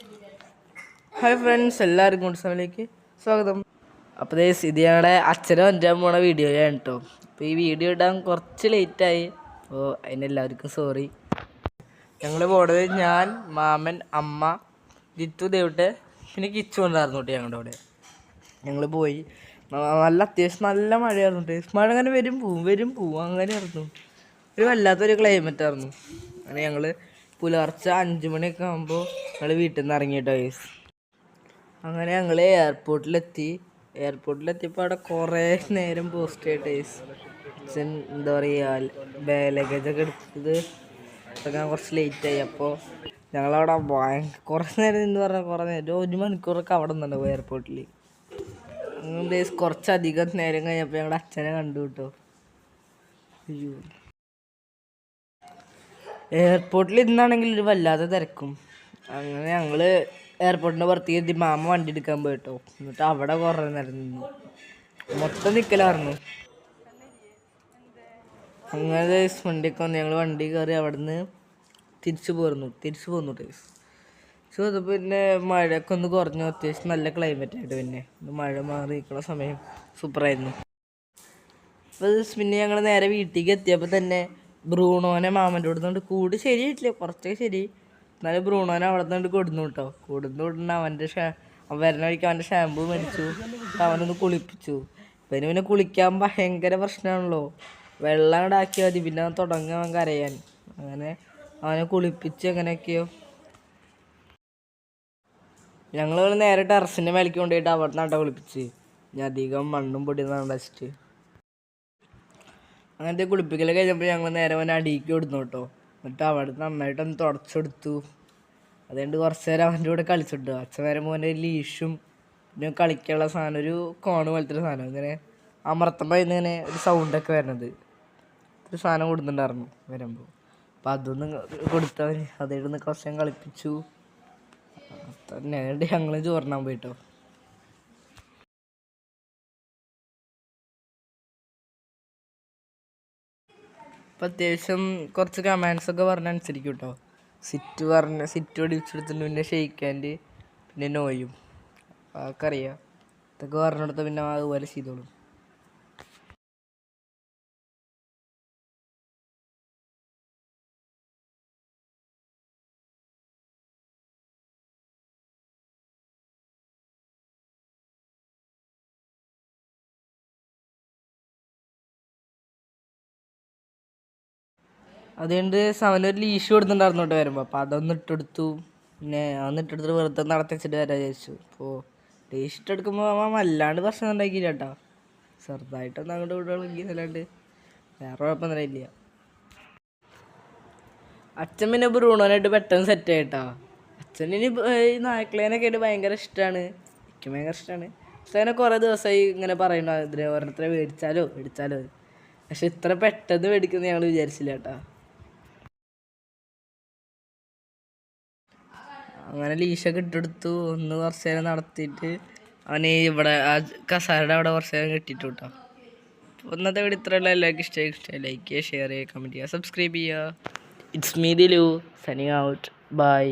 Hi friends എല്ലാവർക്കും കൂടി സമയത്തേക്ക് സ്വാഗതം. അപ്പോൾ ദേ ഇത് ഞങ്ങളുടെ അച്ഛനും അഞ്ചാൻ പോണ ആണ് കേട്ടോ. അപ്പോൾ ഈ വീഡിയോ ഇടാൻ കുറച്ച് ലേറ്റായി അപ്പോൾ അതിനെല്ലാവർക്കും സോറി ഞങ്ങൾ പോണത് ഞാൻ മാമൻ അമ്മ ജിത്തു ദേവിട്ട് പിന്നെ കിച്ചു ഉണ്ടായിരുന്നു കേട്ടോ ഞങ്ങളുടെ അവിടെ. ഞങ്ങൾ പോയി. നല്ല അത്യാവശ്യം നല്ല മഴയായിരുന്നു കേട്ടോ. മഴ അങ്ങനെ വരും പോവും വരും പോവും അങ്ങനെ ആയിരുന്നു. ഒരു വല്ലാത്തൊരു ക്ലൈമറ്റായിരുന്നു അങ്ങനെ ഞങ്ങൾ പുലർച്ചെ അഞ്ച് മണിയൊക്കെ ആകുമ്പോൾ ഞങ്ങൾ വീട്ടിൽ നിന്ന് ഇറങ്ങിയിട്ടോ ഗൈസ് അങ്ങനെ ഞങ്ങൾ എയർപോർട്ടിലെത്തി എയർപോർട്ടിലെത്തിയപ്പോൾ അവിടെ കുറേ നേരം പോസ്റ്റ് ചെയ്യട്ടെ ഗൈസ് അച്ഛൻ എന്താ പറയുക ലഗേജൊക്കെ എടുത്തത് എടുക്കാൻ കുറച്ച് ലേറ്റായി അപ്പോൾ ഞങ്ങളവിടെ കുറച്ച് നേരം എന്ന് പറഞ്ഞാൽ കുറേ നേരം ഒരു മണിക്കൂറൊക്കെ അവിടെ നിന്നുണ്ടാവും എയർപോർട്ടിൽ കുറച്ചധികം നേരം കഴിഞ്ഞപ്പോൾ ഞങ്ങളുടെ അച്ഛനെ കണ്ടു കേട്ടോ അയ്യോ. എയർപോർട്ടിൽ ഇന്നാണെങ്കിൽ ഒരു വല്ലാതെ തിരക്കും. അങ്ങനെ ഞങ്ങൾ എയർപോർട്ടിന്റെ പുറത്തേക്ക് എത്തി മാമ വണ്ടി എടുക്കാൻ പോയിട്ടോ. എന്നിട്ട് അവിടെ കുറേ നേരം നിന്നു. മൊത്തം നിൽക്കലായിരുന്നു അങ്ങനെ വണ്ടിയൊക്കെ വന്ന് ഞങ്ങൾ വണ്ടി കയറി അവിടുന്ന് തിരിച്ചു പോരുന്നു. തിരിച്ചു പോന്നു ടേസ് തിരിച്ചു പോന്നപ്പോൾ പിന്നെ മഴയൊക്കെ ഒന്ന് കുറഞ്ഞു. അത്യാവശ്യം നല്ല ക്ലൈമറ്റ് ആയിട്ട് പിന്നെ. മഴ മാറി നിൽക്കുന്ന സമയം സൂപ്പറായിരുന്നു അപ്പോൾ പിന്നെ ഞങ്ങൾ നേരെ വീട്ടിലേക്ക് എത്തിയപ്പോൾ തന്നെ ബ്രൂണോനെ മാമന്റെ അവിടെ നിന്നുകൊണ്ട് കൂട് ശരിയായിട്ടില്ല കുറച്ചൊക്കെ ശരി. എന്നാലും ബ്രൂണോനെ അവിടെ നിന്നുകൊണ്ട് കൊടുന്നു കേട്ടോ കൊടുന്നു കൊടുന്ന അവന്റെ ഷാ വരുന്ന വഴിക്ക് അവന്റെ ഷാമ്പു മേടിച്ചു. അവനൊന്ന് കുളിപ്പിച്ചു. പിന്നെ പിന്നെ കുളിക്കാൻ ഭയങ്കര പ്രശ്നമാണല്ലോ വെള്ളം ഇടാക്കിയാൽ മതി പിന്നെ തുടങ്ങി അവൻ കരയാൻ. അങ്ങനെ അവനെ കുളിപ്പിച്ച് അങ്ങനെയൊക്കെയോ ഞങ്ങൾ നേരെ ടെറസിന്റെ മേലേക്ക് കൊണ്ടുപോയിട്ട് അവിടെ നിന്നാട്ടോ കുളിപ്പിച്ച്. ഞാൻ അധികം മണ്ണും പൊടിയെന്നാണ് വെച്ചിട്ട് അങ്ങനത്തെ കുളിപ്പിക്കൽ കഴിഞ്ഞപ്പോൾ ഞങ്ങൾ നേരെ വന്നെ അടിയിക്ക് കൊടുത്തു കേട്ടോ. എന്നിട്ട് അവിടെ നന്നായിട്ടൊന്ന് തുടച്ചെടുത്തു അതുകൊണ്ട് കുറച്ച് നേരം അവന്റെ കൂടെ കളിച്ചിട്ടു. അച്ഛൻ വരെ മോന്റെ ലീഷും പിന്നെ കളിക്കാനുള്ള സാധനം ഒരു കോണ് പോലത്തെ ഒരു സാധനം. ഇങ്ങനെ അമർത്തുമ്പോൾ ഇങ്ങനെ ഒരു സൗണ്ടൊക്കെ വരണത്. ഒരു സാധനം കൊടുത്തിട്ടുണ്ടായിരുന്നു വരുമ്പോൾ അപ്പം അതൊന്ന് കൊടുത്തവന്. അതായിട്ടൊന്ന് കുറച്ച് കളിപ്പിച്ചു. തന്നെ ഞങ്ങൾ ചോറിനാൻ പോയിട്ടോ. അപ്പം അത്യാവശ്യം കുറച്ച് കമാൻഡ്സ് ഒക്കെ പറഞ്ഞ അനുസരിക്കും കേട്ടോ സിറ്റ് പറഞ്ഞ സിറ്റ് ഒടിച്ചെടുത്തിട്ട് പിന്നെ ഷെയ്ക്കാൻഡ് പിന്നെ നോയും അതൊക്കെ അറിയാം. ഇതൊക്കെ പറഞ്ഞെടുത്ത പിന്നെ അതുപോലെ ചെയ്തോളും. അതുകൊണ്ട് അവനൊരു ലീഷ് കൊടുത്തിട്ടുണ്ടായിരുന്നു കേട്ടോ വരുമ്പോൾ അപ്പോൾ അതൊന്ന് ഇട്ടെടുത്തു. പിന്നെ അതൊന്ന് ഇട്ടെടുത്തിട്ട് വെറുതെ നടത്തിച്ചിട്ട് വരാൻ വിചാരിച്ചു. അപ്പോൾ ലീഷ് ഇട്ടെടുക്കുമ്പോൾ അവൻ വല്ലാണ്ട് പ്രശ്നം ഉണ്ടാക്കിയില്ല കേട്ടോ ചെറുതായിട്ടൊന്നും അങ്ങോട്ട് വിടുകയാണെങ്കിൽ അല്ലാണ്ട് വേറെ കുഴപ്പമൊന്നും ഇല്ല. അച്ഛൻ പിന്നെ ബ്രൂണോനായിട്ട് പെട്ടെന്ന് സെറ്റ് ആയിട്ടോ അച്ഛനിനി ഈ നായ്ക്കളേനൊക്കെ ആയിട്ട് ഭയങ്കര ഇഷ്ടമാണ് എനിക്ക് ഭയങ്കര ഇഷ്ടമാണ് അച്ഛനെ കുറേ ദിവസമായി ഇങ്ങനെ പറയണോ ഇതിനെ ഓരോരുത്തരെ മേടിച്ചാലോ മേടിച്ചാലോ പക്ഷെ ഇത്ര പെട്ടെന്ന് മേടിക്കുന്ന ഞങ്ങൾ വിചാരിച്ചില്ല കേട്ടാ അങ്ങനെ ലീശൊക്കെ ഇട്ടെടുത്തു. ഒന്ന് കുറച്ച് നേരം നടത്തിയിട്ട് അവന് ഇവിടെ ആ കസാരയുടെ അവിടെ കുറച്ച് നേരം കിട്ടിയിട്ട് കേട്ടോ ഇന്നത്തെ ഇത്ര ഇത്രയുള്ള എല്ലാവർക്കും ഇഷ്ടമായി ഇഷ്ടമായി ലൈക്ക് ചെയ്യുക ഷെയർ ചെയ്യുക കമന്റ് ചെയ്യുക സബ്സ്ക്രൈബ് ചെയ്യുക. It's me Dilu signing out bye